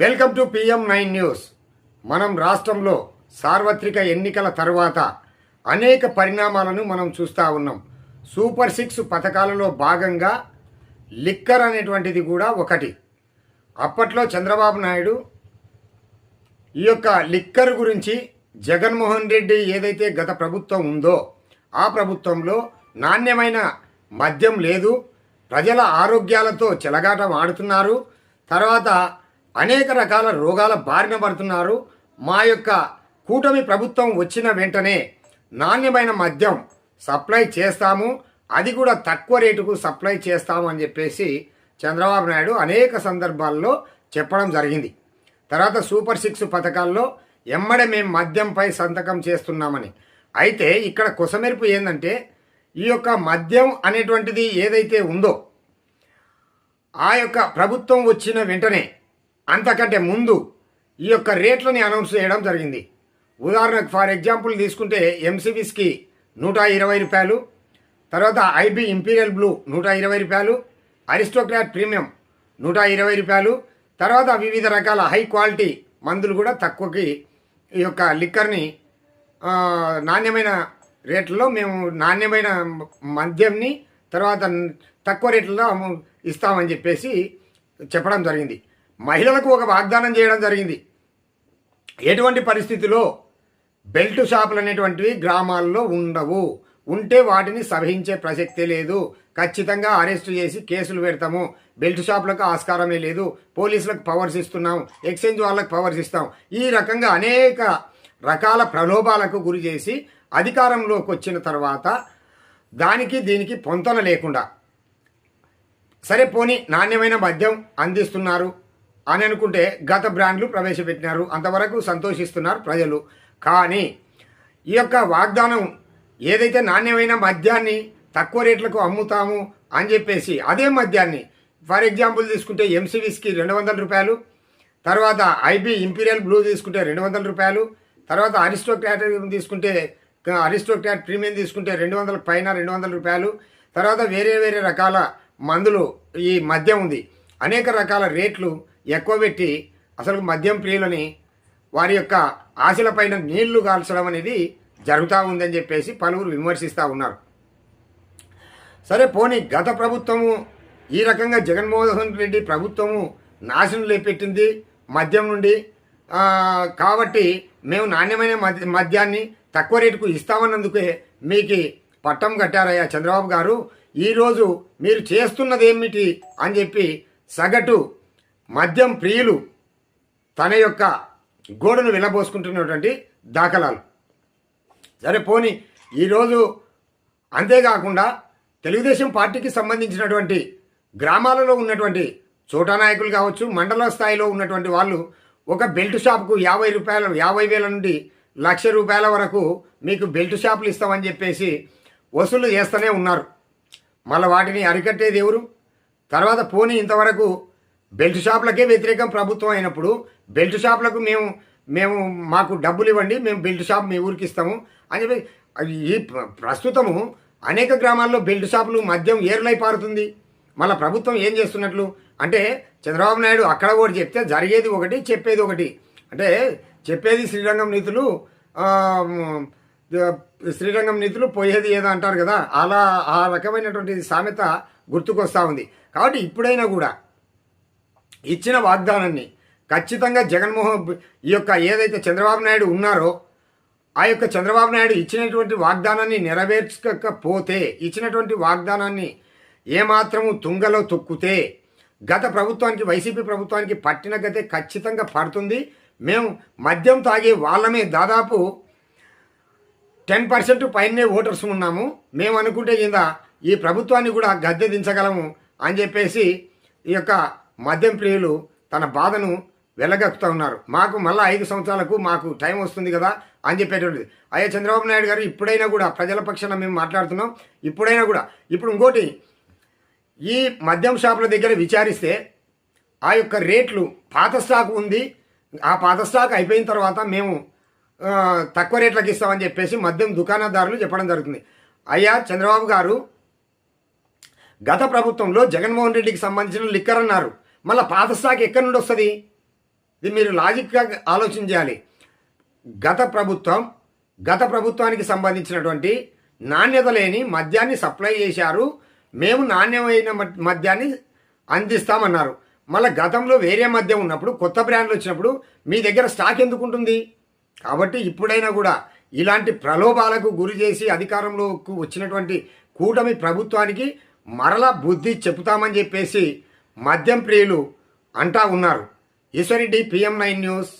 Welcome to PM nine news. మనం రాష్ట్రంలో సార్వత్రిక ఎన్నికల తర్వాత అనేక పరిణామాలను మనం చూస్తూ ఉన్నాం. సూపర్ సిక్స్ పథకాలలో భాగంగా లిక్కర్ అనేటువంటిది కూడా ఒకటి. అప్పట్లో చంద్రబాబు నాయుడు ఈ యొక్క లిక్కర్ గురించి జగన్మోహన్ రెడ్డి ఏదైతే గత ప్రభుత్వం ఉందో ఆ ప్రభుత్వంలో నాణ్యమైన మద్యం లేదు. ప్రజల ఆరోగ్యాలతో చెలగాటం ఆడుతున్నారు. తర్వాత అనేక రకాల రోగాల బారిన పడుతున్నారు. మా యొక్క కూటమి ప్రభుత్వం వచ్చిన వెంటనే నాణ్యమైన మద్యం సప్లై చేస్తాము. అది కూడా తక్కువ రేటుకు సప్లై చేస్తాము అని చెప్పేసి చంద్రబాబు నాయుడు అనేక సందర్భాల్లో చెప్పడం జరిగింది. తర్వాత సూపర్ సిక్స్ పథకాల్లో ఎమ్మడే మేము మద్యంపై సంతకం చేస్తున్నామని. అయితే ఇక్కడ కొసమెరుపు ఏంటంటే ఈ యొక్క మద్యం అనేటువంటిది ఏదైతే ఉందో ఆ యొక్క ప్రభుత్వం వచ్చిన వెంటనే అంతకంటే ముందు ఈ యొక్క రేట్లని అనౌన్స్ చేయడం జరిగింది. ఉదాహరణకు ఫర్ ఎగ్జాంపుల్ తీసుకుంటే ఎంసీబీస్కి నూట ఇరవై రూపాయలు తర్వాత ఐబీ ఇంపీరియల్ బ్లూ నూట ఇరవై రూపాయలు అరిస్టోక్రాట్ ప్రీమియం నూట ఇరవై రూపాయలు తర్వాత వివిధ రకాల హై క్వాలిటీ మందులు కూడా తక్కువకి ఈ యొక్క లిక్కర్ని నాణ్యమైన రేట్లలో మేము నాణ్యమైన మద్యంని తర్వాత తక్కువ రేట్లలో ఇస్తామని చెప్పేసి చెప్పడం జరిగింది. మహిళలకు ఒక వాగ్దానం చేయడం జరిగింది. ఎటువంటి పరిస్థితిలో బెల్ట్ షాపులు అనేటువంటివి గ్రామాల్లో ఉండవు. ఉంటే వాటిని సహించే ప్రసక్తే లేదు. ఖచ్చితంగా అరెస్టు చేసి కేసులు పెడతాము. బెల్ట్ షాపులకు ఆస్కారమే లేదు. పోలీసులకు పవర్స్ ఇస్తున్నాం. ఎక్స్చేంజ్ వాళ్ళకు పవర్స్ ఇస్తాం. ఈ రకంగా అనేక రకాల ప్రలోభాలకు గురి చేసి అధికారంలోకి వచ్చిన తర్వాత దానికి దీనికి పొంతన లేకుండా సరే పోని నాణ్యమైన మద్యం అందిస్తున్నారు. అని అనుకుంటే గత బ్రాండ్లు ప్రవేశపెట్టినారు. అంతవరకు సంతోషిస్తున్నారు ప్రజలు. కానీ ఈ యొక్క వాగ్దానం ఏదైతే నాణ్యమైన మద్యాన్ని తక్కువ రేట్లకు అమ్ముతాము అని చెప్పేసి అదే మద్యాన్ని ఫర్ ఎగ్జాంపుల్ తీసుకుంటే ఎంసీవీస్కి రెండు వందల రూపాయలు తర్వాత ఐబీ ఇంపీరియల్ బ్లూ తీసుకుంటే రెండు వందల రూపాయలు తర్వాత అరిస్టోక్రాట్ తీసుకుంటే అరిస్టోక్రాట్ ప్రీమియం తీసుకుంటే రెండు వందల పైన రెండు వందల రూపాయలు తర్వాత వేరే వేరే రకాల మందులు ఈ మద్యం ఉంది. అనేక రకాల రేట్లు ఎక్కువ పెట్టి అసలు మద్యం ప్రియులని వారి యొక్క ఆశలపైన నీళ్ళు కాల్చడం అనేది జరుగుతూ ఉందని చెప్పేసి పలువురు విమర్శిస్తూ ఉన్నారు. సరే పోనీ గత ప్రభుత్వము ఈ రకంగా జగన్మోహన్ రెడ్డి ప్రభుత్వము నాశనం లేపెట్టింది మద్యం నుండి. కాబట్టి మేము నాణ్యమైన మద్య మద్యాన్ని తక్కువ రేటుకు ఇస్తామన్నందుకే మీకు పట్టం కట్టారయ్యా చంద్రబాబు గారు. ఈరోజు మీరు చేస్తున్నది ఏమిటి అని చెప్పి సగటు మద్యం ప్రియులు తన యొక్క గోడను వెళ్ళబోసుకుంటున్నటువంటి దాఖలాలు. సరే పోని ఈరోజు అంతేకాకుండా తెలుగుదేశం పార్టీకి సంబంధించినటువంటి గ్రామాలలో ఉన్నటువంటి చోటా నాయకులు కావచ్చు మండల స్థాయిలో ఉన్నటువంటి వాళ్ళు ఒక బెల్ట్ షాప్కు యాభై రూపాయల యాభై వేల నుండి లక్ష రూపాయల వరకు మీకు బెల్ట్ షాపులు ఇస్తామని చెప్పేసి వసూలు చేస్తూనే ఉన్నారు. మళ్ళీ వాటిని అరికట్టేది ఎవరు? తర్వాత పోనీ ఇంతవరకు బెల్ట్ షాపులకే వ్యతిరేకం ప్రభుత్వం అయినప్పుడు బెల్ట్ షాపులకు మేము మేము మాకు డబ్బులు ఇవ్వండి మేము బెల్ట్ షాప్ మీ ఊరికి ఇస్తాము అని చెప్పి ఈ ప్రస్తుతము అనేక గ్రామాల్లో బెల్ట్ షాపులు మద్యం ఏర్లై పారుతుంది. మళ్ళీ ప్రభుత్వం ఏం చేస్తున్నట్లు? అంటే చంద్రబాబు నాయుడు అక్కడ ఒకటి చెప్తే జరిగేది ఒకటి చెప్పేది ఒకటి. అంటే చెప్పేది శ్రీరంగం నీతులు శ్రీరంగం నీతులు పోయేది ఏదో అంటారు కదా అలా ఆ రకమైనటువంటి సామెత గుర్తుకొస్తూ ఉంది. కాబట్టి ఇప్పుడైనా కూడా ఇచ్చిన వాగ్దానాన్ని ఖచ్చితంగా జగన్మోహన్ ఈ యొక్క ఏదైతే చంద్రబాబు నాయుడు ఉన్నారో ఆ యొక్క చంద్రబాబు నాయుడు ఇచ్చినటువంటి వాగ్దానాన్ని నెరవేర్చకపోతే ఇచ్చినటువంటి వాగ్దానాన్ని ఏమాత్రము తుంగలో తొక్కితే గత ప్రభుత్వానికి వైసీపీ ప్రభుత్వానికి పట్టిన గతే ఖచ్చితంగా పడుతుంది. మేము మద్యం తాగే వాళ్ళమే దాదాపు టెన్ పర్సెంట్ పైనే ఓటర్స్ ఉన్నాము. మేము అనుకుంటే కింద ఈ ప్రభుత్వాన్ని కూడా గద్దె దించగలము అని చెప్పేసి ఈ యొక్క మద్యం ప్రియులు తన బాధను వెళ్ళగక్కుతూ ఉన్నారు. మాకు మళ్ళీ ఐదు సంవత్సరాలకు మాకు టైం వస్తుంది కదా అని చెప్పేటువంటిది అయ్యా చంద్రబాబు నాయుడు గారు ఇప్పుడైనా కూడా ప్రజల పక్షాన మేము మాట్లాడుతున్నాం. ఇప్పుడైనా కూడా. ఇప్పుడు ఇంకోటి ఈ మద్యం షాపుల దగ్గర విచారిస్తే ఆ యొక్క రేట్లు పాత స్టాక్ ఉంది. ఆ పాత స్టాక్ అయిపోయిన తర్వాత మేము తక్కువ రేట్లకు ఇస్తామని చెప్పేసి మద్యం దుకాణదారులు చెప్పడం జరుగుతుంది. అయ్యా చంద్రబాబు గారు గత ప్రభుత్వంలో జగన్మోహన్ రెడ్డికి సంబంధించిన లిక్కర్ అన్నారు. మళ్ళీ పాత స్టాక్ ఎక్కడి నుండి వస్తుంది? ఇది మీరు లాజిక్గా ఆలోచన చేయాలి. గత ప్రభుత్వం గత ప్రభుత్వానికి సంబంధించినటువంటి నాణ్యత లేని మద్యాన్ని సప్లై చేశారు. మేము నాణ్యమైన మద్యాన్ని అందిస్తామన్నారు. మళ్ళీ గతంలో వేరే మద్యం ఉన్నప్పుడు కొత్త బ్రాండ్లు వచ్చినప్పుడు మీ దగ్గర స్టాక్ ఎందుకు ఉంటుంది? కాబట్టి ఇప్పుడైనా కూడా ఇలాంటి ప్రలోభాలకు గురి చేసి అధికారంలోకి వచ్చినటువంటి కూటమి ప్రభుత్వానికి మరలా బుద్ధి చెబుతామని చెప్పేసి మద్యం ప్రియులు అంటా ఉన్నారు. Eshwar Reddy PM nine news.